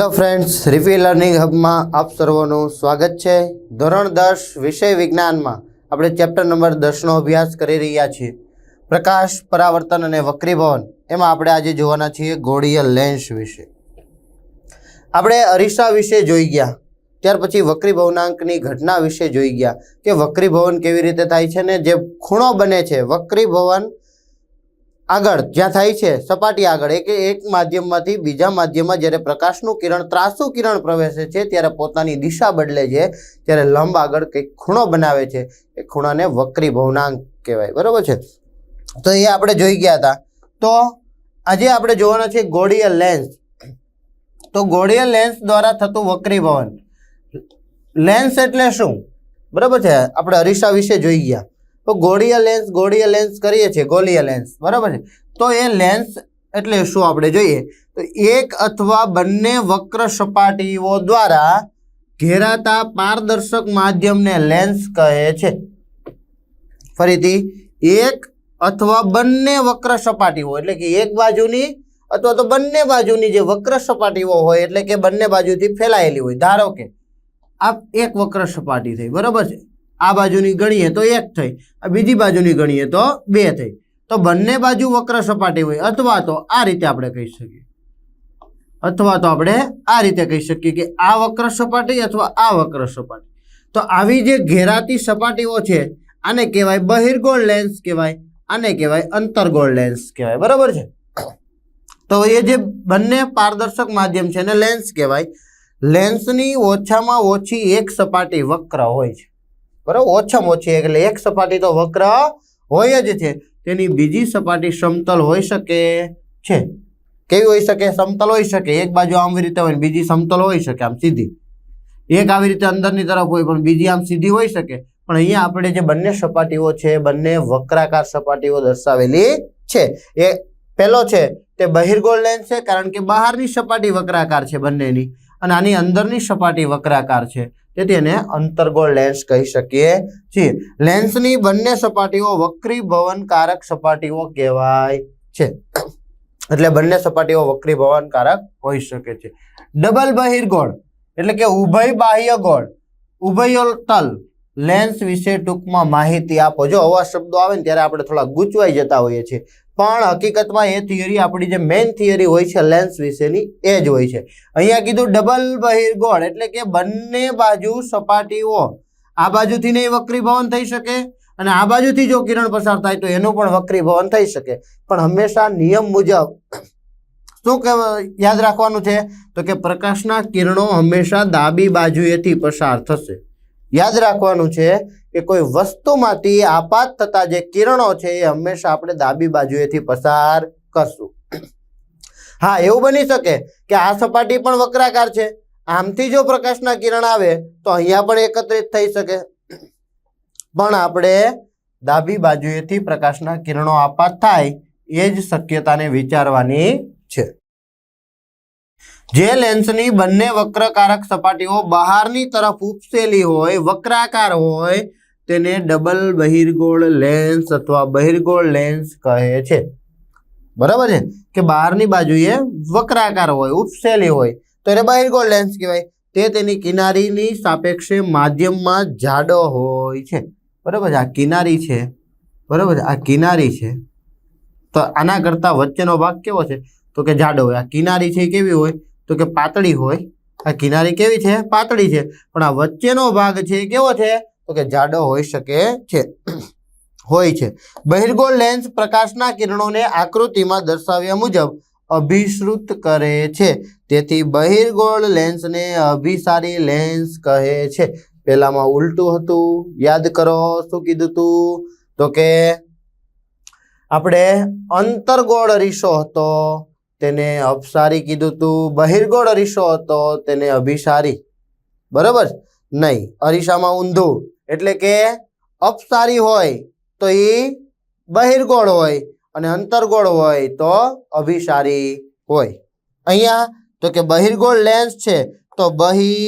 Hello friends રિફી learning હબમાં આપ સર્વનું સ્વાગત છે. ધોરણ દસ, વિષય વિજ્ઞાનમાં આપણે ચેપ્ટર નંબર દસનો અભ્યાસ કરી રહ્યા છીએ. પ્રકાશ, પરાવર્તન અને વક્રીભવન, એમાં આપણે આજે જોવાના છીએ ગોળીય લેન્સ વિશે. આપણે અરીસા વિશે જોઈ ગયા, ત્યાર પછી વક્રીભવનાંકની ઘટના વિશે જોઈ ગયા કે વક્રીભવન કેવી રીતે થાય છે ને જે ખૂણો બને છે, વક્રીભવન આગળ, જ્યાં થાય છે, સપાટી આગળ, એક એક માધ્યમમાંથી બીજા માધ્યમમાં જ્યારે પ્રકાશનું કિરણ, ત્રાસુ કિરણ પ્રવેશે છે, ત્યારે પોતાની દિશા બદલે છે ત્યારે લંબ આગળ કંઈક ખૂણો બનાવે છે, એ ખૂણાને વક્રી ભવનાંક કહેવાય, બરાબર છે? તો એ આપણે જોઈ ગયા હતા. તો આજે આપણે જોવાના છે ગોળીય લેન્સ. તો ગોળીય લેન્સ દ્વારા થતું વક્રીભવન લેન્સ એટલે શું? બરાબર છે? આપણે અરીસા વિશે જોઈ ગયા. તો ગોળીય લેન્સ ગોળીય લેન્સ કરીએ છીએ, ગોળીય લેન્સ બરાબર છે? તો એ લેન્સ એટલે શું આપણે જોઈએ? તો એક અથવા બંને વક્ર સપાટીઓ દ્વારા ઘેરાતા પારદર્શક માધ્યમને લેન્સ કહે છે. ફરીથી, એક અથવા બંને વક્ર સપાટીઓ, એટલે કે એક બાજુની અથવા તો બંને બાજુની જે વક્ર સપાટીઓ હોય, એટલે કે બંને બાજુથી ફેલાયેલી હોય. ધારો કે, આ એક વક્ર સપાટી થઈ, બરાબર છે? આ બાજુની ગણીએ તો એક થઈ. બીજી બાજુની ગણીએ તો બે થઈ. તો બંને બાજુ વક્ર સપાટી હોય, અથવા તો આ રીતે આપણે કહી શકીએ. અથવા તો આપણે આ રીતે કહી શકીએ કે આ વક્ર સપાટી અથવા આ વક્ર સપાટી. તો આવી જે ઘેરાતી સપાટીઓ છે, આને કહેવાય બહિર્ગોળ લેન્સ કહેવાય, આને કહેવાય અંતર્ગોળ લેન્સ કહેવાય. બરાબર છે? તો એ જે બંને પારદર્શક માધ્યમ છે એને લેન્સ કહેવાય. લેન્સની ઓછામાં ઓછી એક સપાટી વક્ર હોય છે. બરાબર? ઓછામાં ઓછી, એટલે એક સપાટી તો વક્ર હોય જ છે. તેની બીજી સપાટી સમતલ હોઈ શકે છે. કેવી હોઈ શકે? સમતલ હોઈ શકે. એક બાજુ આવી રીતે હોય બીજી સમતલ હોઈ શકે, આમ સીધી. એક આવી રીતે અંદરની તરફ હોય, પણ બીજી આમ સીધી હોઈ શકે. પણ અહીંયા આપણે જે બંને સપાટીઓ છે, બંને વક્રાકાર સપાટીઓ દર્શાવેલી છે. એ પહેલો છે, તે બહિર્ગોળ લેન્સ છે, કારણ કે બહારની સપાટી વક્રાકાર છે બંનેની. અને આની અંદરની સપાટી વક્રાકાર છે. તેથી એને અંતર્ગોળ લેન્સ કહી શકીએ છીએ. લેન્સની બંને સપાટીઓ વક્રીભવનકારક સપાટીઓ કહેવાય છે. એટલે બંને સપાટીઓ વક્રીભવનકારક હોઈ શકે છે. ડબલ બહિર્ગોળ એટલે કે ઉભય બાહ્ય ગોળ, ઉભયો તલ લેન્સ વિશે ટૂંકમાં માહિતી આપો. જો આવા શબ્દો આવે ને ત્યારે આપણે થોડા ગૂંચવાઈ જતા હોઈએ છીએ. પણ હકીકતમાં એ થિયરી આપણી જે મેઇન થિયરી હોય છે લેન્સ વિશેની, એ જ હોય છે. અહીંયા કીધું ડબલ બહિર્ગોળ એટલે કે બંને બાજુ સપાટીઓ, આ બાજુથી નહીં વક્રીભવન થઈ શકે અને આ બાજુથી જો કિરણ પસાર થાય તો એનું પણ વક્રીભવન થઈ શકે. પણ હંમેશા નિયમ મુજબ શું કે યાદ રાખવાનું છે? તો કે પ્રકાશના કિરણો હંમેશા ડાબી બાજુએથી પસાર થશે. યાદ રાખવાનું છે કે કોઈ વસ્તુમાંથી આપાત થતા જે કિરણો છે એ હંમેશા આપણે ડાબી બાજુએથી પસાર કરશું. હા, એવું બની શકે કે આ સપાટી પણ વક્રાકાર છે. આમથી જો પ્રકાશના કિરણ આવે તો અહીંયા પણ એકત્રિત થઈ શકે. પણ આપણે ડાબી બાજુએથી પ્રકાશના કિરણો આપાત થાય એ જ શક્યતાને વિચારવાની છે. જે લેન્સની બંને વક્રકારક સપાટીઓ બહારની તરફ ઉપસેલી હોય, વક્રાકાર હોય તેને ડબલ બહિર્ગોળ લેન્સ અથવા બહિર્ગોળ લેન્સ કહે છે. બરાબર છે? કે બહારની બાજુએ વક્રાકાર હોય, ઉપસેલી હોય, તો એને બહિર્ગોળ લેન્સ કહેવાય. તે તેની કિનારીની સાપેક્ષે માધ્યમમાં જાડો હોય છે. બરાબર આ કિનારી છે. બરાબર આ કિનારી છે. તો આના કરતાં વચ્ચેનો ભાગ કેવો છે? તો કે જાડો હોય. આ કિનારી છે કેવી હોય? તો કે પાતળી હોય. આ કિનારી કેવી છે? પાતળી છે. પણ આ વચ્ચેનો ભાગ છે કેવો છે? તો કે જાડો હોઈ શકે છે. હોય છે. બહિર્ગોળ લેન્સ પ્રકાશના કિરણોને આકૃતિમાં દર્શાવ્યા મુજબ અભિશ્રુત કરે છે. તેથી બહિર્ગોળ લેન્સને અભિસારી લેન્સ કહે છે. પહેલામાં ઉલટું હતું, યાદ કરો શું કીધું તું? તો કે આપણે અંતરગોળ અરીસો હતો, તેને અપસારી કીધું તું. બહિર્ગોળ અરીસો હતો, તેને અભિસારી. બરાબર? નહીં. અરીસામાં ઊંધું. એટલે કે અપસારી હોય તો એ બહિર્ગોળ હોય અને અંતર્ગોળ હોય તો અભિસારી હોય. અહીંયા તો કે બહિર્ગોળ લેન્સ છે તો બહી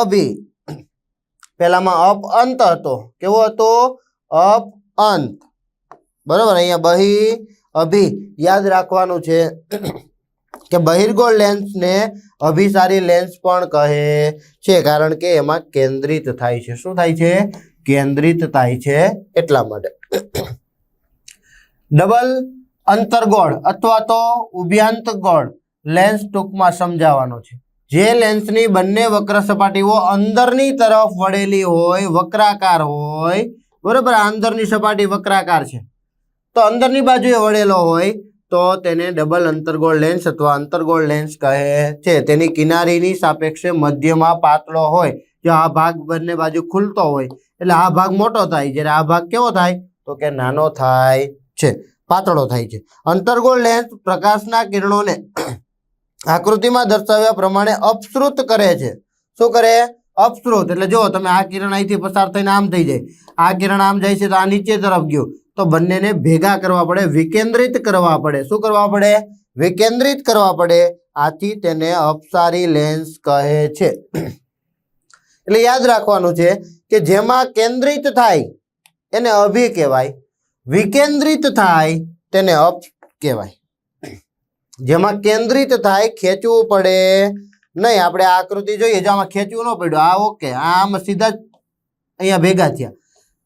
અભિ. પેલામાં અપ અંત હતો. કેવો હતો? અપ અંત. બરાબર? અહીંયા બહી અભિ. યાદ રાખવાનું છે કે બહિર્ગોળ લેન્સને અભિસારી લેન્સ પણ કહે છે, કારણ કે એમાં કેન્દ્રિત થાય છે. શું થાય છે? કેન્દ્રિત થાય છે એટલા માટે. ડબલ અંતરગોળ અથવા તો ઉભ્યાંત ગોળ લેન્સ ટૂંકમાં સમજાવવાનો છે. જે લેન્સની બંને વક્ર સપાટીઓ અંદરની તરફ વળેલી હોય, વક્રાકાર હોય, બરોબર? અંદરની સપાટી વક્રાકાર છે. તો અંદરની બાજુએ વળેલો હોય તો તેને ડબલ અંતર્ગોળ લેન્સ અથવા અંતર્ગોળ લેન્સ કહે છે. તેની કિનારીની સાપેક્ષે મધ્યમાં પાતળો હોય જો આ ભાગ બંને બાજુ ખુલતો હોય. એટલે આ ભાગ મોટો થાય, જ્યારે આ ભાગ કેવો થાય? તો કે નાનો થાય છે, પાતળો થાય છે. અંતર્ગોળ લેન્સ પ્રકાશના કિરણોને આકૃતિમાં દર્શાવ્યા પ્રમાણે અપસૃત કરે છે. શું કરે? અપસ્રોત એટલે જો તમે આ કિરણ અહીંથી પસાર થઈને આમ થઈ જાય. આ કિરણ આમ જાય છે તો આ નીચે તરફ ગયું. તો બંનેને ભેગા કરવા પડે, વિકેન્દ્રિત કરવા પડે. શું કરવા પડે? વિકેન્દ્રિત કરવા પડે. આથી તેને અપસારી લેન્સ કહે છે. એટલે યાદ રાખવાનું છે કે જેમાં કેન્દ્રિત થાય, એને અભિ કહેવાય. વિકેન્દ્રિત થાય, તેને અપ કહેવાય. જેમાં કેન્દ્રિત થાય, ખેંચવું પડે નહીં. આપણે આકૃતિ જોઈએ, જો આમાં ખેંચવું ન પડ્યું. આ ઓકે. આમ સીધા જ અહીંયા ભેગા થયા.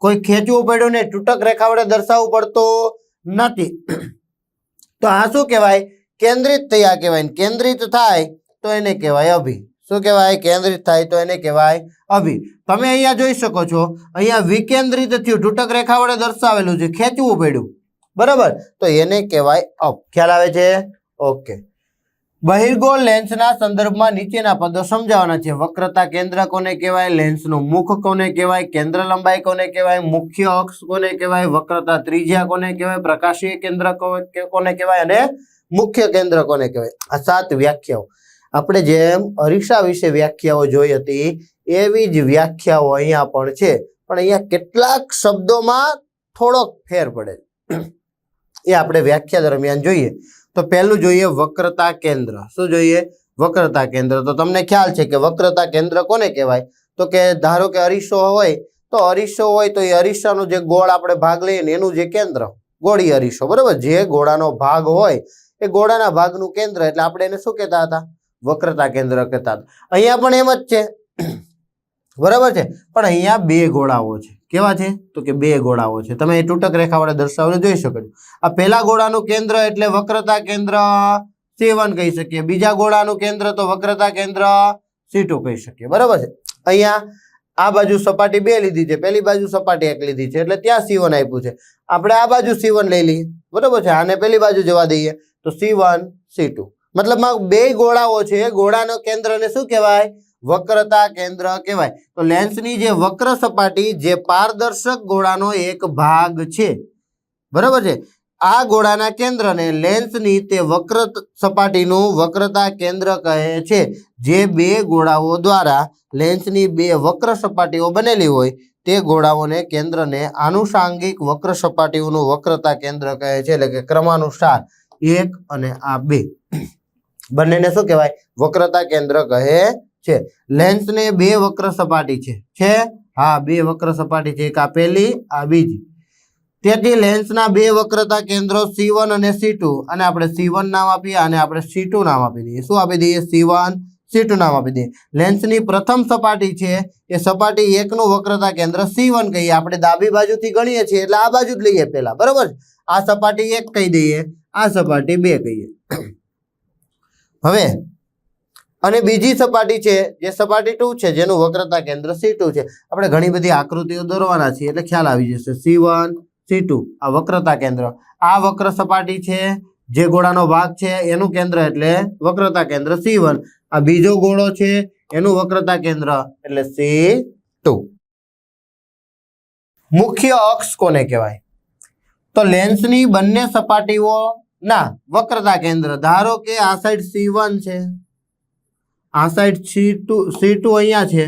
કોઈ ખેંચવું પડ્યું ને તૂટક રેખા વડે દર્શાવવું પડતું નથી. તો આ શું કહેવાય? કેન્દ્રિત થયા કહેવાય કેન્દ્રિત થાય તો એને કહેવાય અભિ. શું કહેવાય? કેન્દ્રિત થાય તો એને કહેવાય અભિ. તમે અહીંયા જોઈ શકો છો, અહીંયા વિકેન્દ્રિત થયું, તૂટક રેખા વડે દર્શાવેલું છે, ખેંચવું પડ્યું. બરાબર? તો એને કહેવાય અપ ખ્યાલ આવે છે? ઓકે. બહિર્ગોળ લેન્સના સંદર્ભમાં નીચેના પદો સમજાવવાના છે. વક્રતા કેન્દ્ર કોને કહેવાય? લેન્સનું મુખ કોને કહેવાય? કેન્દ્ર લંબાઈ કોને કહેવાય? મુખ્ય અક્ષ કોને કહેવાય? વક્રતા ત્રિજ્યા કોને કહેવાય? પ્રકાશીય કેન્દ્ર કોને કહેવાય? અને મુખ્ય કેન્દ્ર કોને કહેવાય? આ સાત વ્યાખ્યાઓ. આપણે જેમ અરીસા વિશે વ્યાખ્યાઓ જોઈ હતી, એવી જ વ્યાખ્યાઓ અહીંયા પણ છે. પણ અહીંયા કેટલાક શબ્દોમાં થોડોક ફેર પડે. એ આપણે વ્યાખ્યા દરમિયાન જોઈએ. તો પહેલું જોઈએ વક્રતા કેન્દ્ર. શું જોઈએ? વક્રતા કેન્દ્ર. તો તમને ખ્યાલ છે કે વક્રતા કેન્દ્ર કોને કહેવાય? તો કે ધારો કે અરીસો હોય, તો અરીસો હોય તો એ અરીસાનો જે ગોળ આપણે ભાગ લઈએ ને એનું જે કેન્દ્ર, ગોળી અરીસો. બરાબર? જે ગોળાનો ભાગ હોય, એ ગોળાના ભાગનું કેન્દ્ર. એટલે આપણે એને શું કહેતા હતા? વક્રતા કેન્દ્ર કહેતા હતા. અહીંયા પણ એમ જ છે. બરાબર છે? પણ અહીંયા બે ગોળાઓ છે. કેવા છે? તો કે બે ગોળાઓ છે. તમે એ તૂટક રેખા વડે દર્શાવીને જોઈ શકો છો. આ પહેલા ગોળાનું કેન્દ્ર એટલે વક્રતા કેન્દ્ર સી કહી શકીએ. બીજા ગોળાનું કેન્દ્ર તો વક્રતા કેન્દ્ર સી કહી શકીએ. બરાબર છે? અહીંયા આ બાજુ સપાટી બે લીધી છે. પેલી બાજુ સપાટી એક લીધી છે. એટલે ત્યાં સી આપ્યું છે. આપણે આ બાજુ સી લઈ લઈએ. બરાબર છે? આને પેલી બાજુ જવા દઈએ. તો સી વન સી ટુ મતલબમાં બે ગોળાઓ છે. ગોળાનો કેન્દ્રને શું કહેવાય? વક્રતા કેન્દ્ર કહેવાય. તો લેન્સની જે વક્ર સપાટી, જે પારદર્શક ગોળાનો એક ભાગ છે. બરાબર છે? આ ગોળાના કેન્દ્રને લેન્સની તે વક્ર સપાટીનું વક્રતા કેન્દ્ર કહે છે. જે બે ગોળાઓ દ્વારા લેન્સની બે વક્ર સપાટીઓ બનેલી હોય, તે ગોળાઓને કેન્દ્રને આનુષાંગિક વક્ર સપાટીઓનું વક્રતા કેન્દ્ર કહે છે, એટલે કે ક્રમાનુસાર એક અને આ બે. બંનેને શું કહેવાય? વક્રતા કેન્દ્ર કહે છે. લેન્સને બે વક્ર સપાટી છે. હા, બે વક્ર સપાટી છે. એક આ પહેલી, આ બીજી. તેથી લેન્સના બે વક્રતા કેન્દ્રો સી અને સી અને આપણે સી નામ આપીએ અને આપણે સી નામ આપી દઈએ. શું આપી દઈએ? સી વન નામ આપી દઈએ. લેન્સની પ્રથમ સપાટી છે, એ સપાટી એકનું વક્રતા કેન્દ્ર સી વન કહીએ. આપણે ડાબી બાજુથી ગણીએ છીએ, એટલે આ બાજુ જ લઈએ પહેલા. બરોબર? આ સપાટી એક કહી દઈએ, આ સપાટી બે કહીએ. હવે અને બીજી સપાટી છે, જે સપાટી ટુ છે, જેનું વક્રતા કેન્દ્ર સી છે. આપણે ઘણી બધી આકૃતિઓ દોરવાના છીએ, એટલે ખ્યાલ આવી જશે. સી વન આ વક્રતા કેન્દ્ર. આ વક્ર સપાટી છે, જે ગોળાનો ભાગ છે, એનું કેન્દ્ર એટલે વક્રતા કેન્દ્ર સી આ બીજો ગોળો છે, એનું વક્રતા કેન્દ્ર એટલે સી મુખ્ય અક્ષ કોને કહેવાય? તો લેન્સની બંને સપાટીઓ ના વક્રતા કેન્દ્ર. ધારો કે આ સાઈડ સી છે. આ side C two C two અહીંયા છે.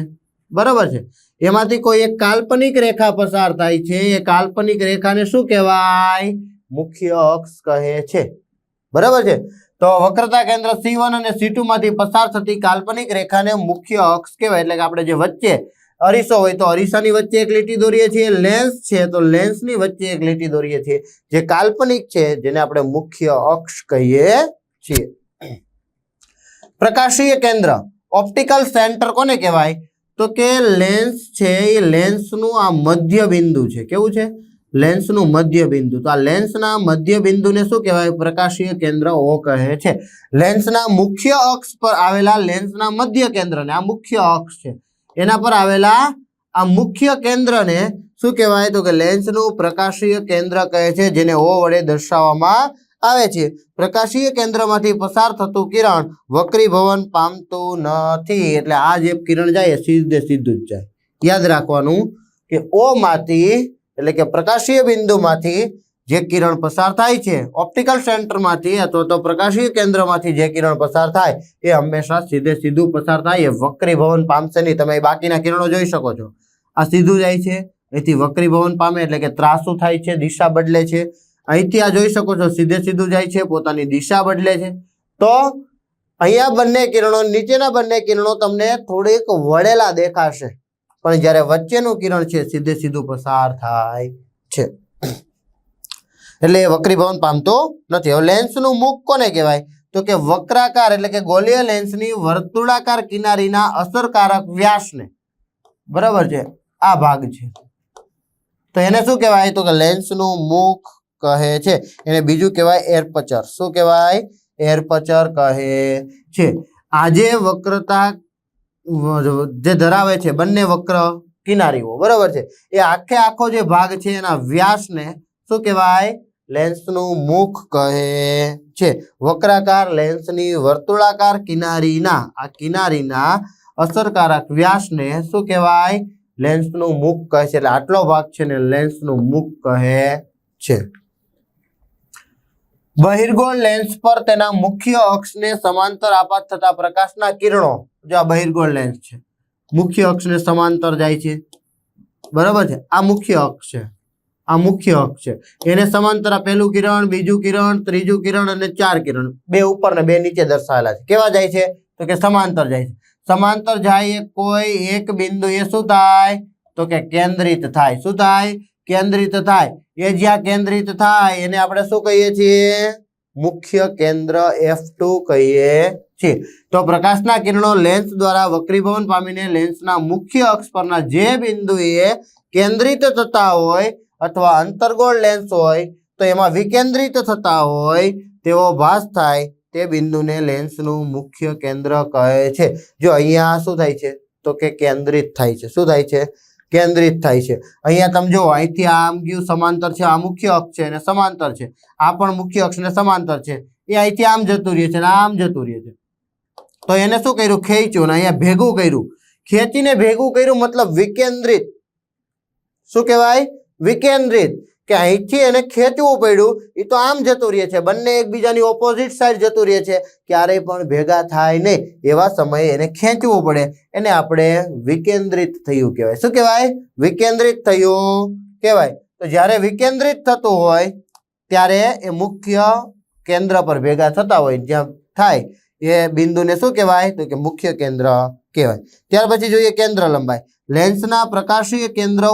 બરાબર છે? એમાંથી કોઈ એક કાલ્પનિક રેખા પસાર થાય છે. એ કાલ્પનિક રેખાને શું કહેવાય? મુખ્ય અક્ષ કહે છે. બરાબર છે? તો વક્રતા કેન્દ્ર સી અને સી માંથી પસાર થતી કાલ્પનિક રેખાને મુખ્ય અક્ષ કહેવાય. એટલે કે આપણે જે વચ્ચે અરીસો હોય તો અરીસાની વચ્ચે એક લીટી દોરીએ છીએ. લેન્સ છે તો લેન્સની વચ્ચે એક લીટી દોરીએ છીએ. જે કાલ્પનિક છે, જેને આપણે મુખ્ય અક્ષ કહીએ છીએ. પ્રકાશીય કેન્દ્ર. ઓપ્ટિકલ સેન્ટર કોને કહેવાય? તો કે લેન્સ છે, એ લેન્સનું આ મધ્ય બિંદુ છે. કેવું છે? લેન્સનું મધ્ય બિંદુ. તો આ લેન્સના મધ્ય બિંદુને શું કહેવાય? પ્રકાશીય કેન્દ્ર ઓ કહે છે. લેન્સના મુખ્ય અક્ષ પર આવેલા લેન્સના મધ્ય કેન્દ્રને, આ મુખ્ય અક્ષ છે. એના પર આવેલા આ મુખ્ય કેન્દ્રને શું કહેવાય? તો કે લેન્સનું પ્રકાશીય કેન્દ્ર કહે છે, જેને ઓ વડે દર્શાવવામાં આવે છે. પ્રકાશીય કેન્દ્રમાંથી પસાર થતું કિરણ વક્રીભવન પામતું નથી. એટલે આ જે કિરણ જાય, એ સીધે સીધું જ જાય. યાદ રાખવાનું કે ઓ માંથી, એટલે કે પ્રકાશીય બિંદુમાંથી જે કિરણ પસાર થાય છે ઓપ્ટિકલ સેન્ટરમાંથી અથવા તો પ્રકાશીય કેન્દ્રમાંથી જે કિરણ પસાર થાય, એ હંમેશા સીધે સીધું પસાર થાય. એ વક્રીભવન પામશે નહીં. તમે બાકીના કિરણો જોઈ શકો છો. આ સીધું જાય છે. અહીંથી વક્રીભવન પામે એટલે કે ત્રાસું થાય છે, દિશા બદલે છે. અહીંથી આ જોઈ શકો છો, સીધે સીધું જાય છે, પોતાની દિશા બદલે છે. તો અહીંયા બંને કિરણો, નીચેના બંને કિરણો તમને થોડીક વળેલા દેખાશે. પણ જ્યારે વચ્ચેનું કિરણ છે, સીધે સીધું પસાર થાય છે. એટલે એ વક્રીભવન પામતો નથી. હવે લેન્સનું મુખ કોને કહેવાય? તો કે વક્રાકાર, એટલે કે ગોલીય લેન્સની વર્તુળાકાર કિનારીના અસરકારક વ્યાસને. બરાબર છે? આ ભાગ છે. તો એને શું કહેવાય? તો કે લેન્સનું મુખ કહે છે. એને બીજું કહેવાય એરપચર શું કહેવાય? એરપચર કહે છે. આજે વક્રતા, જે ધરાવે છે બંને વક્ર કિનારીઓ, બરાબર છે? એ આખે આખો જે ભાગ છે એના વ્યાસને શું કહેવાય? લેન્સનું મુખ કહે છે. વક્રાકાર લેન્સની વર્તુળાકાર કિનારીના, આ કિનારીના અસરકારક વ્યાસને શું કહેવાય? લેન્સનું મુખ કહે છે. એટલે આટલો ભાગ છે ને લેન્સનું મુખ કહે છે. બહિર્ગોળ લેન્સ પર તેના મુખ્ય અક્ષને સમાંતર આપાત થતા પ્રકાશના કિરણો. જો આ બહિર્ગોળ લેન્સ છે. મુખ્ય અક્ષને સમાંતર જાય છે. બરાબર છે? આ મુખ્ય અક્ષ છે. આ મુખ્ય અક્ષ છે. એને સમાંતર આ પહેલું કિરણ, બીજું કિરણ, ત્રીજું કિરણ અને ચાર કિરણ. બે ઉપર ને બે નીચે દર્શાવેલા છે. કેવા જાય છે? તો કે સમાંતર જાય છે. સમાંતર જાય કોઈ એક બિંદુ એ શું થાય? તો કે કેન્દ્રિત થાય. શું થાય? કેન્દ્રિત થાય. એ જ્યાં કેન્દ્રિત થાય, એને આપણે શું કહીએ છીએ? મુખ્ય કેન્દ્ર એફ કહીએ છીએ. તો પ્રકાશના કિરણો લેન્સ દ્વારા વક્રીભવન પામીને લેન્સના મુખ્ય અક્ષ પરના જે બિંદુએ કેન્દ્રિત થતા હોય અથવા અંતર્ગોળ લેન્સ હોય, તો એમાં વિકેન્દ્રિત થતા હોય, તેવો ભાસ થાય તે બિંદુને લેન્સનું મુખ્ય કેન્દ્ર કહે છે. જો અહીંયા શું થાય છે? તો કે કેન્દ્રિત થાય છે. શું થાય છે? કેન્દ્રિત થાય છે. અહીંયા તમે જો અહીંથી આમ ગયું સમાંતર છે, આ મુખ્ય અક્ષ છે અને સમાંતર છે. આ પણ મુખ્ય અક્ષ ને સમાંતર છે. એ અહીંથી આમ જતું રહે છે અને આમ જતું રહે છે. તો એને શું કર્યું? ખેંચ્યું ને અહીંયા ભેગું કર્યું. ખેંચીને ભેગું કર્યું મતલબ વિકેન્દ્રિત. શું કહેવાય? વિકેન્દ્રિત. કે અહીંથી એને ખેંચવું પડ્યું એ તો આમ જતું રહે છે. બંને એકબીજાની ઓપોઝિટ સાઈડ જતું રહે છે. ક્યારેય પણ ભેગા થાય નહીં. એવા સમયે એને ખેંચવું પડે. એને આપણે વિકેન્દ્રિત થયું કહેવાય. શું કહેવાય? વિકેન્દ્રિત થયું કહેવાય. તો જ્યારે વિકેન્દ્રિત થતું હોય, ત્યારે એ મુખ્ય કેન્દ્ર પર ભેગા થતા હોય, જ્યાં થાય, એ બિંદુને શું કહેવાય? તો કે મુખ્ય કેન્દ્ર કહેવાય. ત્યાર પછી જોઈએ કેન્દ્ર લંબાઈ. લેન્સના પ્રકાશીય કેન્દ્ર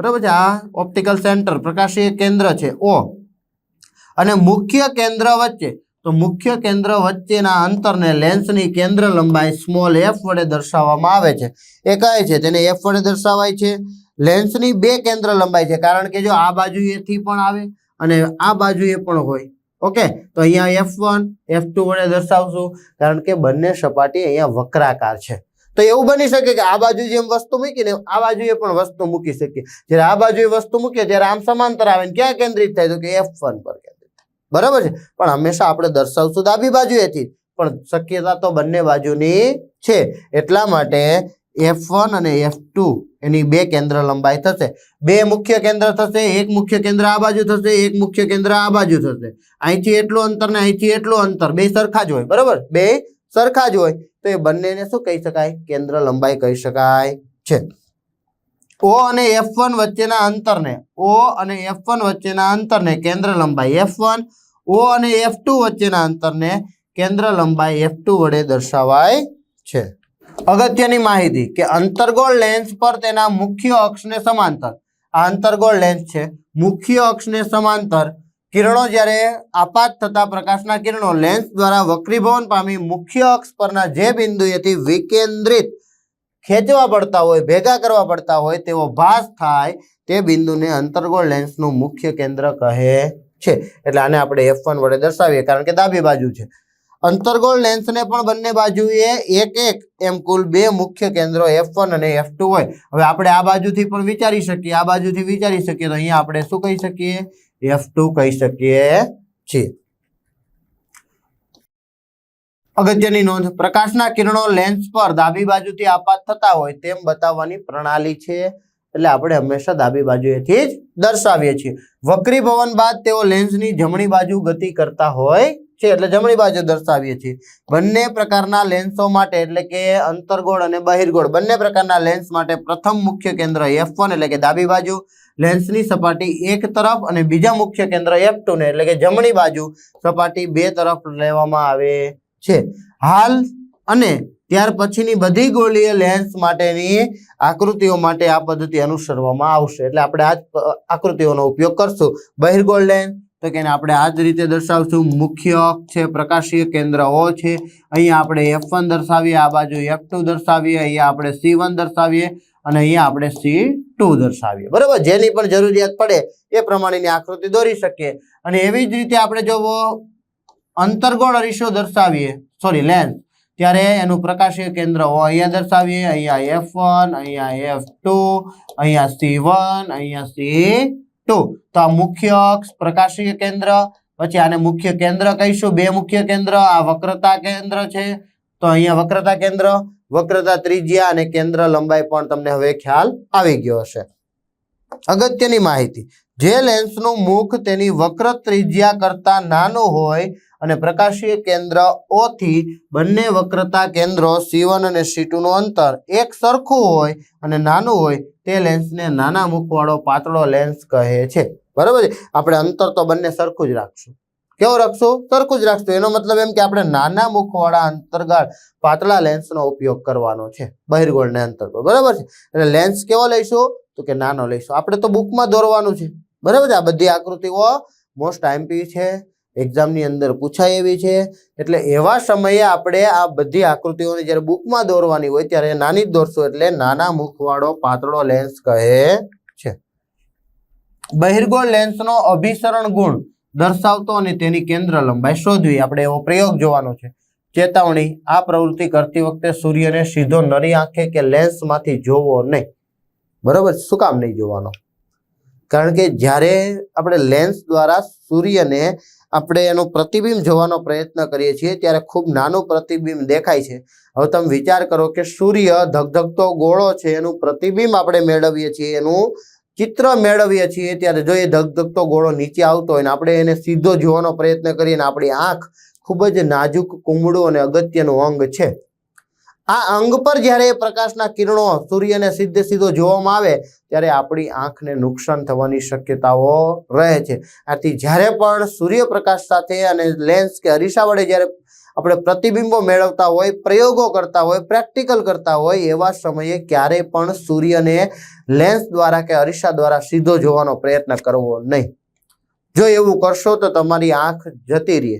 બરાબર છે? આ ઓપ્ટિકલ સેન્ટર પ્રકાશીય કેન્દ્ર છે, ઓ. અને મુખ્ય કેન્દ્ર વચ્ચે, તો મુખ્ય કેન્દ્ર વચ્ચેના અંતરને લેન્સની કેન્દ્ર લંબાઈ સ્મોલ એફ વડે દર્શાવવામાં આવે છે. એ કહે છે? તેને એફ વડે દર્શાવાય છે. લેન્સની બે કેન્દ્ર લંબાઈ છે, કારણ કે જો આ બાજુ એથી પણ આવે અને આ બાજુ એ પણ હોય. ઓકે? તો અહીંયા એફ વન એફ વડે દર્શાવશું, કારણ કે બંને સપાટી અહીંયા વક્રાકાર છે. તો એવું બની શકે કે આ બાજુ જેમ વસ્તુ મૂકીને આ બાજુએ પણ વસ્તુ મૂકી શકીએ. જ્યારે આ બાજુએ વસ્તુ મૂકીએ ત્યારે આમ સમાંતર આવે ને ક્યાં કેન્દ્રિત થાય તો કે એફ વન પર કેન્દ્રિત થાય. બરાબર છે? પણ હંમેશા આપણે દર્શાવશું ડાબી બાજુએથી. પણ શક્યતા તો બંને બાજુની છે. એટલા માટે એફ વન અને એફ એની બે કેન્દ્ર લંબાઈ થશે. બે મુખ્ય કેન્દ્ર થશે, એક મુખ્ય કેન્દ્ર આ બાજુ થશે, એક મુખ્ય કેન્દ્ર આ બાજુ થશે. અહીંથી એટલું અંતર ને અહીંથી એટલું અંતર, બે સરખા જ હોય. બરાબર? બે સરખા જ હોય. તો એ બંનેને શું કહી શકાય? કેન્દ્ર લંબાઈ કહી શકાય. છે. ઓ અને એફ વન વચ્ચેના અંતરને, ઓ અને એફ વન વચ્ચેના અંતરને કેન્દ્ર લંબાઈ એફ વન ઓ અને એફ વચ્ચેના અંતરને કેન્દ્ર લંબાઈ એફ વડે દર્શાવાય છે. અગત્યની માહિતી કે અંતર્ગોળ લેન્સ પર તેના મુખ્ય અક્ષને સમાંતર. આ અંતર્ગોળ લેન્સ છે. મુખ્ય અક્ષને સમાંતર કિરણો જ્યારે આપાત થતા પ્રકાશના કિરણો લેન્સ દ્વારા વક્રીભવન પામી મુખ્ય અક્ષ પરના જે બિંદુએથી વિકેન્દ્રિત ખેંચવા પડતા હોય, ભેગા કરવા પડતા હોય તેવો ભાસ થાય તે બિંદુને અંતર્ગોળ લેન્સનું મુખ્ય કેન્દ્ર કહે છે. એટલે આને આપણે એફ વડે દર્શાવીએ, કારણ કે ડાબી બાજુ છે. અંતર્ગોળ લેન્સને પણ બંને બાજુએ એક એક એમ કુલ બે મુખ્ય કેન્દ્રો એફ અને એફ હોય. હવે આપણે આ બાજુથી પણ વિચારી શકીએ, આ બાજુથી વિચારી શકીએ તો અહીંયા આપણે શું કહી શકીએ? એફ ટુ કહી શકીએ છીએ. અગત્યની નોંધ, પ્રકાશના કિરણો લેન્સ પર ડાબી બાજુથી આપાત થતા હોય તેમ બતાવવાની પ્રણાલી છે. એટલે આપણે હંમેશા ડાબી બાજુએથી જ દર્શાવીએ છીએ. વક્રીભવન બાદ તેઓ લેન્સની જમણી બાજુ ગતિ કરતા હોય છે એટલે જમણી બાજુ દર્શાવીએ છીએ. બંને પ્રકારના લેન્સો માટે એટલે કે અંતર્ગોળ અને બહિર્ગોળ. બંને પ્રકારના લેન્સ માટે પ્રથમ મુખ્ય કેન્દ્ર એફ એટલે કે ડાબી બાજુ, લેન્સની સપાટી એક તરફ અને બીજા મુખ્ય કેન્દ્ર એફ ને એટલે કે જમણી બાજુ સપાટી બે તરફ લેવામાં આવે છે. હાલ અને ત્યાર પછીની બધી ગોળીય લેન્સ માટેની આકૃતિઓ માટે આ પદ્ધતિ અનુસરવામાં આવશે. એટલે આપણે આ આકૃતિઓનો ઉપયોગ કરશું. બહિર્ગોળ લેન્સ તો કે આપણે આ જ રીતે દર્શાવશું. મુખ્ય અક્ષ છે, પ્રકાશીય કેન્દ્ર ઓ છે. અહીંયા આપણે એફ વન દર્શાવીએ, આ બાજુ એફ ટુ દર્શાવીએ, અહીંયા આપણે સી વન દર્શાવીએ, અને અહીંયા આપણે સી ટુ દર્શાવીએ. બરાબર? જેની પણ જરૂરિયાત પડે એ પ્રમાણેની આકૃતિ દોરી શકીએ. અને એવી જ રીતે આપણે જો અંતર્ગોળ અરીસો દર્શાવીએ સોરી લેન્સ ત્યારે એનું પ્રકાશીય કેન્દ્ર ઓ અહીંયા દર્શાવીએ. અહીંયા એફ વન અહીંયા એફ ટુ અહીંયા સી વન અહીંયા સી ટુ તો આ મુખ્ય અક્ષ પ્રકાશીય કેન્દ્ર, પછી આને મુખ્ય કેન્દ્ર કહીશું, બે મુખ્ય કેન્દ્ર, આ વક્રતા કેન્દ્ર છે. તો અહીંયા વક્રતા કેન્દ્ર, વક્રતા ત્રિજ્યા અને કેન્દ્ર લંબાઈ પણ તમને હવે ખ્યાલ આવી ગયો હશે. અગત્યની માહિતી, જે લેન્સનું મુખ તેની વક્ર ત્રિજ્યા કરતા નાનું હોય અને પ્રકાશીય કેન્દ્ર ઓ થી બંને વક્રતા કેન્દ્રો સી અને સી નું અંતર એક સરખું હોય અને નાનું હોય તે લેન્સને નાના મુખવાળો પાતળો લેન્સ કહે છે. બરાબર આપણે અંતર તો બંને સરખું જ રાખશું. કેવો રાખશું? સરખું જ રાખશું. એનો મતલબ એમ કે આપણે નાના મુખવાળા અંતર્ગત પાતળા લેન્સનો ઉપયોગ કરવાનો છે, બહિર્ગોળને પર. બરાબર છે? એટલે લેન્સ કેવો લઈશું? તો કે નાનો લઈશું. આપણે તો બુકમાં દોરવાનું છે. બરાબર છે? આ બધી આકૃતિઓ મોસ્ટ આઈમપી છે. એક્ઝામની અંદર પૂછાય એવી છે. એટલે એવા સમયે આપણે આ બધી આકૃતિઓને જ્યારે બુકમાં દોરવાની હોય ત્યારે નાની જ દોરશું એટલે નાના મુખવાળો પાતળો લેન્સ કહે છે. બહિર્ગોળ લેન્સનો અભિસરણ ગુણ દર્શાવતો અને તેની કેન્દ્ર લંબાઈ શોધવી આપણે એવો પ્રયોગ જોવાનો છે. ચેતવણી, આ પ્રવૃત્તિ કરતી વખતે સૂર્યને સીધો નરી આંખે કે લેન્સમાંથી જોવો નહીં. બરાબર? શું કામ નહીં જોવાનો? કારણ કે જ્યારે આપણે લેન્સ દ્વારા સૂર્યને આપણે એનું પ્રતિબિંબ જોવાનો પ્રયત્ન કરીએ છીએ ત્યારે ખૂબ નાનું પ્રતિબિંબ દેખાય છે. હવે તમે વિચાર કરો કે સૂર્ય ધગધગતો ગોળો છે, એનું પ્રતિબિંબ આપણે મેળવીએ છીએ, એનું ચિત્ર મેળવીએ છીએ ત્યારે જો એ ધગધગતો ગોળો નીચે આવતો હોય ને આપણે એને સીધો જોવાનો પ્રયત્ન કરીએ ને આપણી આંખ ખૂબ જ નાજુક, કુમળું અને અગત્યનું અંગ છે. આ અંગ પર જ્યારે એ પ્રકાશના કિરણો સૂર્યને સીધે સીધો જોવામાં આવે, ત્યારે આપણી આંખને નુકસાન થવાની શક્યતાઓ રહે છે. આથી જ્યારે પણ સૂર્યપ્રકાશ સાથે અને લેન્સ કે અરીસા વડે જ્યારે આપણે પ્રતિબિંબો મેળવતા હોય, પ્રયોગો કરતા હોય પ્રેક્ટિકલ કરતા હોય, એવા સમયે ક્યારેય પણ સૂર્યને લેન્સ દ્વારા કે અરીસા દ્વારા સીધો જોવાનો પ્રયત્ન કરવો નહીં. જો એવું કરશો તો તમારી આંખ જતી રહે.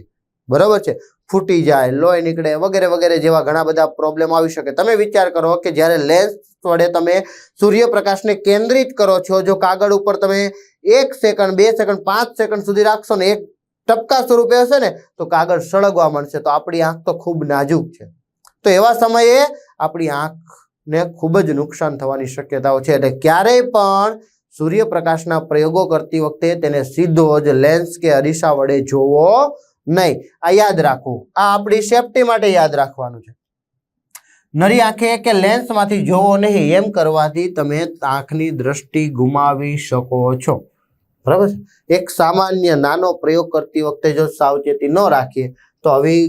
બરાબર છે? ફૂટી જાય, લોહી નીકળે વગેરે વગેરે જેવા ઘણા બધા પ્રોબ્લેમ આવી શકે. તમે વિચાર કરો કે જ્યારે લેન્સ વડે તમે સૂર્યપ્રકાશને કેન્દ્રિત કરો છો, જો કાગળ ઉપર તમે એક સેકન્ડ બે સેકન્ડ પાંચ સેકન્ડ સુધી રાખશો ને, એક ટપકા સ્વરૂપે હશે ને, તો કાગળ સળગવા માંડશે. તો આપણી આંખ તો ખૂબ નાજુક છે. તો એવા સમયે આપણી આંખને ખૂબ જ નુકસાન થવાની શક્યતાઓ છે. એટલે ક્યારેય પણ સૂર્યપ્રકાશના પ્રયોગો કરતી વખતે તેને સીધો જ લેન્સ કે અરીસા વડે જોવો નહીં, આ યાદ રાખવું આ આપણી સેફટી માટે યાદ રાખવાનું છે. નરી આંખે કે લેન્સમાંથી જોવો નહીં, એમ કરવાથી તમે આંખની દ્રષ્ટિ ગુમાવી શકો છો. બરાબર એક સામાન્ય નાનો પ્રયોગ કરતી વખતે જો સાવચેતી ન રાખીએ, તો આવી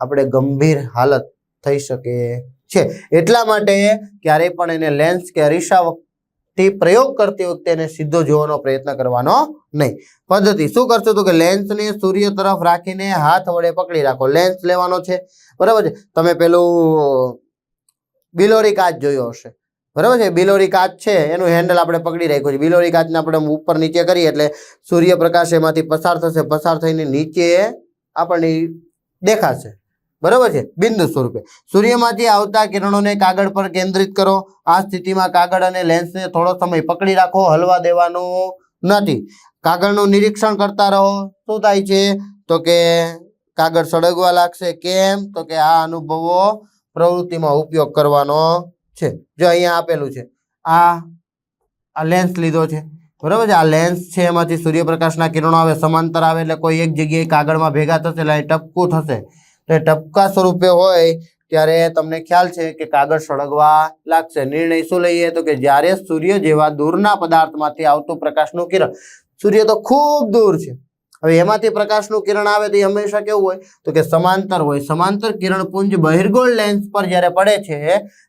આપણે ગંભીર હાલત થઈ શકે છે. એટલા માટે ક્યારેય પણ એને લેન્સ કે અરીસા વખતે પ્રયોગ કરતી વખતે એને સીધો જોવાનો પ્રયત્ન કરવાનો નહીં. પદ્ધતિ, શું કરશો તો કે લેન્સને સૂર્ય તરફ રાખીને હાથ વડે પકડી રાખો. લેન્સ લેવાનો છે. બરાબર છે? તમે પેલું બિલોરી કાચ જોયો હશે. બરાબર છે? બિલોરી કાચ છે, એનું હેન્ડલ આપણે પકડી રાખ્યું છે. બિલોરી કાચને આપણે ઉપર નીચે કરીએ એટલે સૂર્યપ્રકાશ એમાંથી પસાર થશે. પસાર થઈને નીચે આપણને દેખાશે. બરાબર છે? બિંદુ સ્વરૂપે. સૂર્યમાંથી આવતા કિરણોને કાગળ પર કેન્દ્રિત કરો. આ સ્થિતિમાં કાગળ અને લેન્સને થોડો સમય પકડી રાખો, હલવા દેવાનું નથી. કાગળનું નિરીક્ષણ કરતા રહો. શું થાય છે? તો કે કાગળ સળગવા લાગશે. કેમ? તો કે આ અનુભવો પ્રવૃત્તિમાં ઉપયોગ કરવાનો છે. જો અહીંયા આપેલું છે, આ આ લેન્સ લીધો છે. બરાબર છે? આ લેન્સ છે, એમાંથી સૂર્યપ્રકાશના કિરણો આવે, સમાંતર આવે, એટલે કોઈ એક જગ્યાએ કાગળમાં ભેગા થશે, એટલે ટપકું થશે. તો ટપકા સ્વરૂપે હોય, ત્યારે તમને ખ્યાલ છે કે કાગળ સળગવા લાગશે. નિર્ણય શું લઈએ? તો કે જ્યારે સૂર્ય જેવા દૂરના પદાર્થમાંથી આવતું પ્રકાશનું કિરણ, સૂર્ય તો ખૂબ દૂર છે. હવે એમાંથી પ્રકાશનું કિરણ આવે તો એ હંમેશા કેવું હોય? તો કે સમાંતર હોય. સમાંતર કિરણપુંજ બહિર્ગોળ લેન્સ પર જ્યારે પડે છે,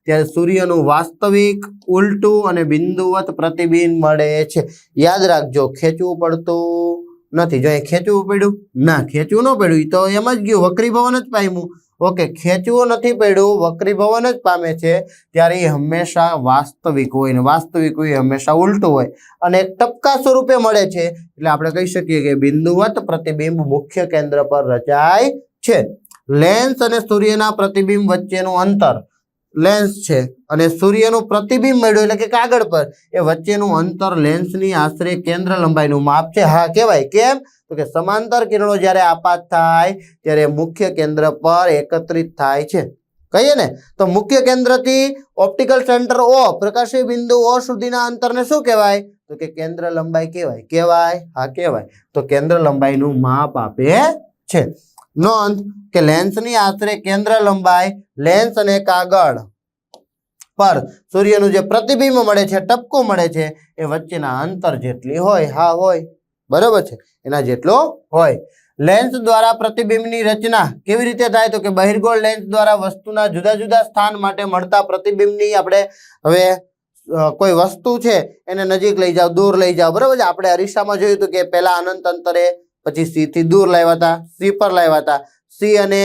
ત્યારે સૂર્યનું વાસ્તવિક ઉલટું અને બિંદુવત પ્રતિબિંબ મળે છે. યાદ રાખજો, ખેંચવું પડતું નથી. જો એ ખેંચવું પડ્યું? ના, ખેંચવું ન પડ્યું. તો એમ જ ગયું વક્રીભવન જ પામ્યું. ઓકે, ખેંચવું નથી પડ્યું વક્રીભવન જ પામે છે, ત્યારે એ હંમેશા વાસ્તવિક હોય ને વાસ્તવિક હોય હંમેશા ઉલટું હોય. અને એક ટપકા સ્વરૂપે મળે છે. એટલે આપણે કહી શકીએ કે બિંદુવત પ્રતિબિંબ મુખ્ય કેન્દ્ર પર રચાય છે. લેન્સ અને સૂર્યના પ્રતિબિંબ વચ્ચેનું અંતર લેન્સ છે. અને સૂર્યનું પ્રતિબિંબ મળ્યું એટલે કે કાગળ પર. એ વચ્ચેનું અંતર લેન્સની આશરે કેન્દ્ર લંબાઈનું માપ છે. હા, કહેવાય. કેમ? તો કે સમાંતર કિરણો જ્યારે આપાત થાય, ત્યારે મુખ્ય કેન્દ્ર પર એકત્રિત થાય છે. કહીએ ને? તો મુખ્ય કેન્દ્રથી ઓપ્ટિકલ સેન્ટર ઓ પ્રકાશી બિંદુ ઓ સુધીના અંતરને શું કહેવાય? તો કે કેન્દ્ર લંબાઈ કહેવાય. કહેવાય? હા, કહેવાય. તો કેન્દ્ર લંબાઈનું માપ આપે છે. નોંધ કે લેન્સની આશરે કેન્દ્ર લંબાઈ, લેન્સ અને કાગળ પર સૂર્યનું જે પ્રતિબિંબ મળે છે, ટપકો મળે છે, એ વચ્ચેના અંતર જેટલી હોય, હા હોય, બરાબર છે, એના જેટલો હોય. લેન્સ દ્વારા પ્રતિબિંબની રચના કેવી રીતે થાય? તો કે બહિર્ગોળ લેન્સ દ્વારા વસ્તુના જુદા જુદા સ્થાન માટે મળતા પ્રતિબિંબની આપણે હવે કોઈ વસ્તુ છે, એને નજીક લઈ જાઓ, દૂર લઈ જાઓ, બરાબર છે? આપણે અરીસામાં જોયું હતું કે પહેલા અનંત અંતરે પછી સી થી દૂર લાવ્યા હતા સી પર લાવ્યા હતા. સી અને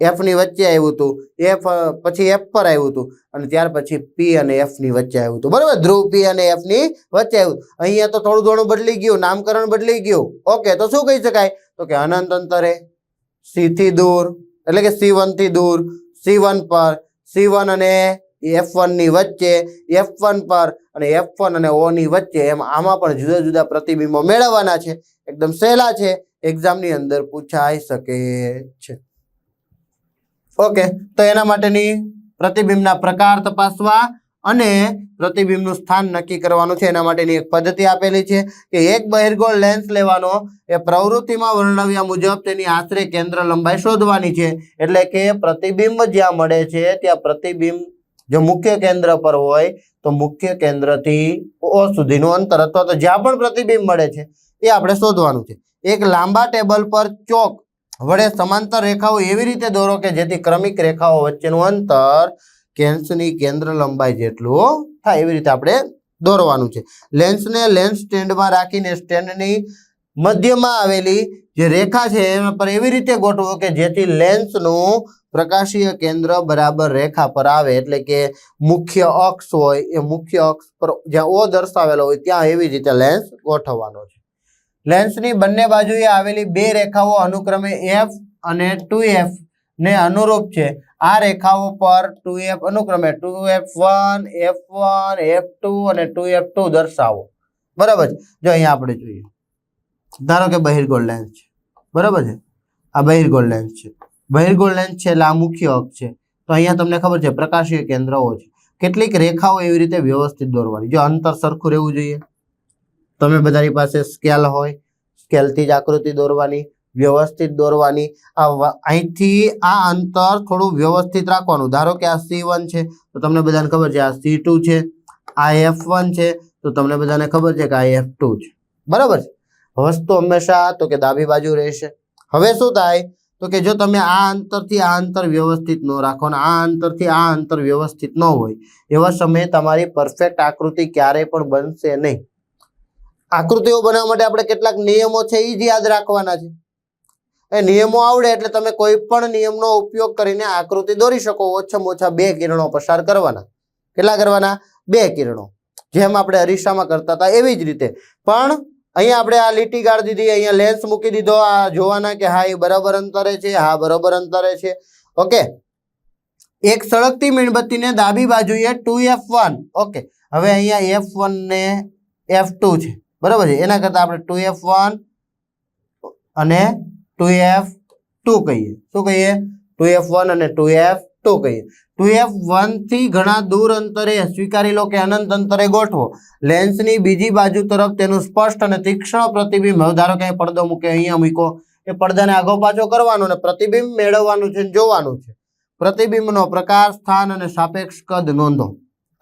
એફની વચ્ચે આવ્યું હતું. એફ પછી એફ પર આવ્યું હતું. અને ત્યાર પછી પી અને એફની વચ્ચે આવ્યું હતું. બરાબર? ધ્રુવ પી અને એફની વચ્ચે આવ્યું અહીંયા તો થોડું ઘણું બદલી ગયું. નામકરણ બદલી ગયું. ઓકે તો શું કહી શકાય? તો કે અનંત અંતરે સી થી દૂર, એટલે કે સી વનથી દૂર સી પર સી અને એફ વનની વચ્ચે એફ વન પર અને એફ વન અને ઓની વચ્ચે એમ આમાં પણ જુદા જુદા પ્રતિબિંબો મેળવવાના છે. એકદમ સહેલા છે. એક્ઝામની અંદર પૂછાઈ શકે છે. ઓકે તો એના માટેની પ્રતિબિંબના પ્રકાર તપાસવા અને પ્રતિબિંબનું સ્થાન નક્કી કરવાનું છે. એના માટેની એક પદ્ધતિ આપેલી છે કે એક બહિર્ગોળ લેન્સ લેવાનો એ પ્રવૃત્તિમાં વર્ણવ્યા મુજબ તેની આશરે કેન્દ્ર લંબાઈ શોધવાની છે. એટલે કે પ્રતિબિંબ જ્યાં મળે છે, ત્યાં પ્રતિબિંબ જો મુખ્ય કેન્દ્ર પર હોય, તો મુખ્ય કેન્દ્રથી ઓ સુધીનું અંતર અથવા તો જ્યાં પણ પ્રતિબિંબ મળે છે, એ આપણે શોધવાનું છે. એક લાંબા ટેબલ પર ચોક વડે સમાંતર રેખાઓ એવી રીતે દોરો કે જેથી ક્રમિક રેખાઓ વચ્ચેનું અંતર કેન્સની કેન્દ્ર લંબાઈ જેટલું થાય એવી રીતે આપણે દોરવાનું છે. લેન્સને લેન્સ સ્ટેન્ડમાં રાખીને સ્ટેન્ડની મધ્યમાં આવેલી જે રેખા છે એના પર એવી રીતે ગોઠવો કે જેથી લેન્સનું પ્રકાશીય કેન્દ્ર બરાબર રેખા પર આવે. એટલે કે મુખ્ય અક્ષ હોય, એ મુખ્ય અક્ષ પર જ્યાં ઓ દર્શાવેલો હોય, ત્યાં એવી રીતે લેન્સ ગોઠવવાનો છે. લેન્સની બંને બાજુએ આવેલી બે રેખાઓ અનુક્રમે એફ અને ટુ એફ ને અનુરૂપ છે. આ રેખાઓ પર ટુ એફ અનુક્રમે two F one F one, F two અને ટુ એફ ટુ દર્શાવો. બરાબર જો અહીંયા આપણે જોઈએ. ધારો કે બહિર્ગોળ લેન્સ છે. બરાબર છે? આ બહિર્ગોળ લેન્સ છે. બહિર્ગોળ લેન્સ છે એટલે આ મુખ્ય અક્ષ છે. તો અહીંયા તમને ખબર છે પ્રકાશીય કેન્દ્રો છે. કેટલીક રેખાઓ એવી રીતે વ્યવસ્થિત દોરવાની. જો અંતર સરખું રહેવું જોઈએ, તમે બધાની પાસે સ્કેલ હોય સ્કેલથી જ આકૃતિ દોરવાની, વ્યવસ્થિત દોરવાની. આ અહીંથી આ અંતર થોડું વ્યવસ્થિત રાખવાનું. ધારો કે આ સી છે, તો તમને બધાને ખબર છે આ સી છે, આ એફ છે, તો તમને બધાને ખબર છે કે આ એફ છે. બરાબર છે? વસ્તુ હંમેશા તો કે ડાબી બાજુ રહેશે. હવે શું થાય? તો કે જો તમે આ અંતરથી આ અંતર વ્યવસ્થિત ન રાખો ને આ અંતરથી આ અંતર વ્યવસ્થિત ન હોય, એવા સમયે તમારી પરફેક્ટ આકૃતિ ક્યારેય પણ બનશે નહીં. આકૃતિઓ બનાવવા માટે આપણે કેટલાક નિયમો છે એ જ યાદ રાખવાના છે. એ નિયમો આવડે એટલે તમે કોઈ પણ નિયમનો ઉપયોગ કરીને આકૃતિ દોરી શકો, ઓછામાં ઓછા બે કિરણો પસાર કરવાના. કેટલા કરવાના? બે કિરણો. જેમ આપણે અરીસામાં કરતા હતા એવી જ રીતે. પણ અહીંયા આપણે આ લીટી ગાળ દીધી, અહીંયા લેન્સ મૂકી દીધો, આ જોવાના કે હા, એ બરાબર અંતરે છે, હા, બરાબર અંતરે છે. ઓકે એક સળગતી મીણબત્તીને ડાબી બાજુએ ટુ એફ વન. ઓકે હવે અહીંયા એફ વન ને એફ ટુ છે. બરાબર છે? એના કરતાં આપણે ટુ એફ વન અને ટુ એફ ટુ કહીએ. શું કહીએ? ટુ એફ વન અને ટુ એફ ટુ કહીએ ટુ એફ વનથી ઘણા દૂર અંતરે સ્વીકારી લો કે અનંત અંતરે ગોઠવો. લેન્સની બીજી બાજુ તરફ તેનું સ્પષ્ટ અને તીક્ષ્ણ પ્રતિબિંબ, હવે ધારો કે પડદો મૂકે, અહીંયા મૂકો, એ પડદાને આગો પાછો કરવાનો અને પ્રતિબિંબ મેળવવાનું છે જોવાનું છે. પ્રતિબિંબનો પ્રકાર, સ્થાન અને સાપેક્ષ કદ નોંધો.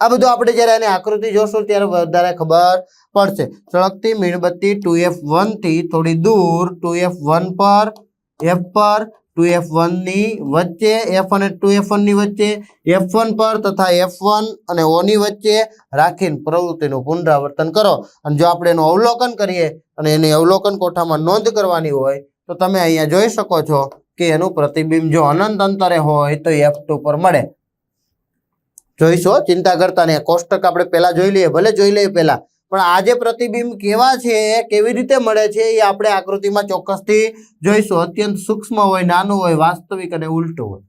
આ બધું આપણે જ્યારે એની આકૃતિ જોશું ત્યારે વધારે ખબર પડશે. સળગતી મીણબત્તી ટુ એફ વનથી થોડી દૂર ટુ એફ વન પર એફ પર ટુ એફ વનની વચ્ચે, એફ અને ટુ એફ વનની વચ્ચે, એફ વન પર તથા એફ વન અને ઓની વચ્ચે રાખીને પ્રવૃત્તિનું પુનરાવર્તન કરો. અને જો આપણે એનું અવલોકન કરીએ અને એની અવલોકન કોઠામાં નોંધ કરવાની હોય, તો તમે અહીંયા જોઈ શકો છો કે એનું પ્રતિબિંબ જો અનંત અંતરે હોય, તો એફ ટુ પર મળે. જોઈશો ચિંતા કરતા નહીં. કોષ્ટક આપણે પહેલા જોઈ લઈએ, ભલે જોઈ લઈએ પહેલા. પણ આ જે પ્રતિબિંબ કેવા છે, કેવી રીતે મળે છે, એ આપણે આકૃતિમાં ચોક્કસથી જોઈશું. અત્યંત સૂક્ષ્મ હોય, નાનું હોય, વાસ્તવિક અને ઉલટું હોય.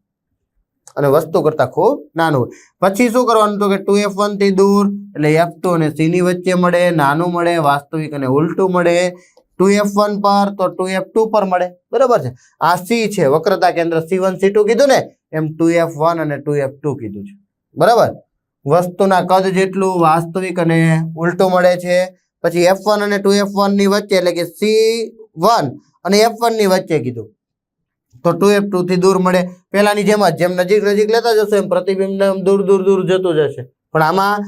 અને વસ્તુ કરતા ખૂબ નાનું હોય. પછી શું કરવાનું તો કે ટુ એફ વનથી દૂર, એટલે એફ ટુ અને સીની વચ્ચે મળે, નાનું મળે, વાસ્તવિક અને ઉલટું મળે. ટુ એફ વન પર તો ટુ એફ ટુ પર મળે. બરાબર છે? આ સી છે, વક્રતા કેન્દ્ર સી વન સી ટુ કીધું ને? એમ ટુ એફ વન અને ટુ એફ ટુ કીધું છે. બરાબર? વસ્તુના કદ જેટલું વાસ્તવિક અને ઉલટું મળે છે. પછી એફ વન અને ટુ એફ વનની વચ્ચે એટલે કે સી વન અને એફ વનની વચ્ચે કીધું. તો ટુ એફ ટુથી દૂર મળે. પહેલાંની જેમ જ જેમ નજીક નજીક લેતા જશો એમ પ્રતિબિંબ દૂર દૂર દૂર જતું જશે. પણ આમાં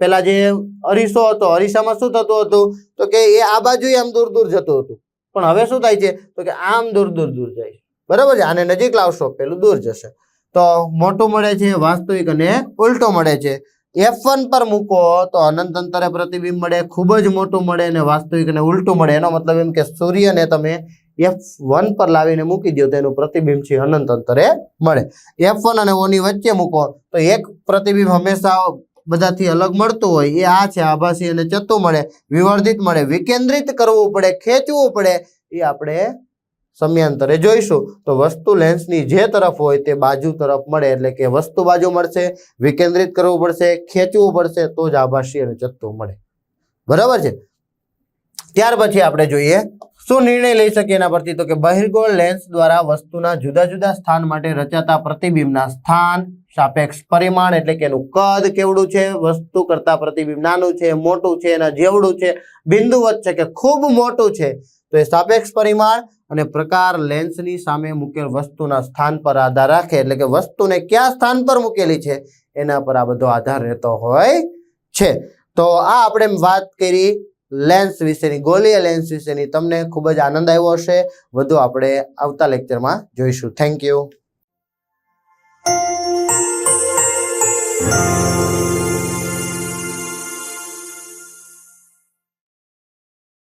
પેલા જે અરીસો હતો, અરીસામાં શું થતું હતું? તો કે એ આ બાજુ આમ દૂર દૂર જતું હતું. પણ હવે શું થાય છે? તો કે આમ દૂર દૂર દૂર જાય બરાબર છે? આને નજીક લાવશો, પેલું દૂર જશે. તો મોટું મળે છે, વાસ્તવિક અને ઉલટો મળે છે. એફ વન પર મૂકો તો અનંત અંતરે પ્રતિબિંબ મળે, ખૂબ જ મોટું મળે અને વાસ્તવિક અને ઉલટું મળે. એનો મતલબ એમ કે સૂર્યને તમે એફ વન પર લાવીને મૂકી દો એનું પ્રતિબિંબ છે અનંત અંતરે મળે. એફ વન અને ઓની વચ્ચે મૂકો તો એક પ્રતિબિંબ હંમેશા બધાથી અલગ મળતું હોય. એ આ છે, આભાસી અને ચત્તુ મળે, વિવર્ધિત મળે. વિકેન્દ્રિત કરવું પડે, ખેંચવું પડે, એ આપણે સમયાંતરે જોઈશું. તો વસ્તુ લેન્સની જે તરફ હોય તે બાજુ તરફ મળે, એટલે કે વસ્તુ બાજુ મળશે, વિકેન્દ્રિત કરવું પડશે, ખેંચવું પડશે, તો જ આભાસી અને જથ્થો મળે. બરાબર છે? ત્યાર પછી આપણે જોઈએ, શું નિર્ણય લઈ શકીએ એના પરથી? તો કે બહિર્ગોળ લેન્સ દ્વારા વસ્તુના જુદા જુદા સ્થાન માટે રચાતા પ્રતિબિંબના સ્થાન, સાપેક્ષ પરિમાણ, એટલે કે એનું કદ કેવડું છે, વસ્તુ કરતા પ્રતિબિંબ નાનું છે, મોટું છે, એના જેવડું છે, બિંદુવત છે કે ખૂબ મોટું છે, તો એ સાપેક્ષ પરિમાણ અને પ્રકાર લેન્સની સામે મૂકેલ વસ્તુના સ્થાન પર આધાર રાખે, એટલે કે વસ્તુને કયા સ્થાન પર મૂકેલી છે, એના પર આ બધો આધાર રહેતો હોય છે. તો આ આપણે વાત કરી લેન્સ વિશેની, ગોલીય લેન્સ વિશેની. તમને ખૂબ જ આનંદ આવ્યો હશે. વધુ આપણે આવતા લેક્ચરમાં જોઈશું. Thank you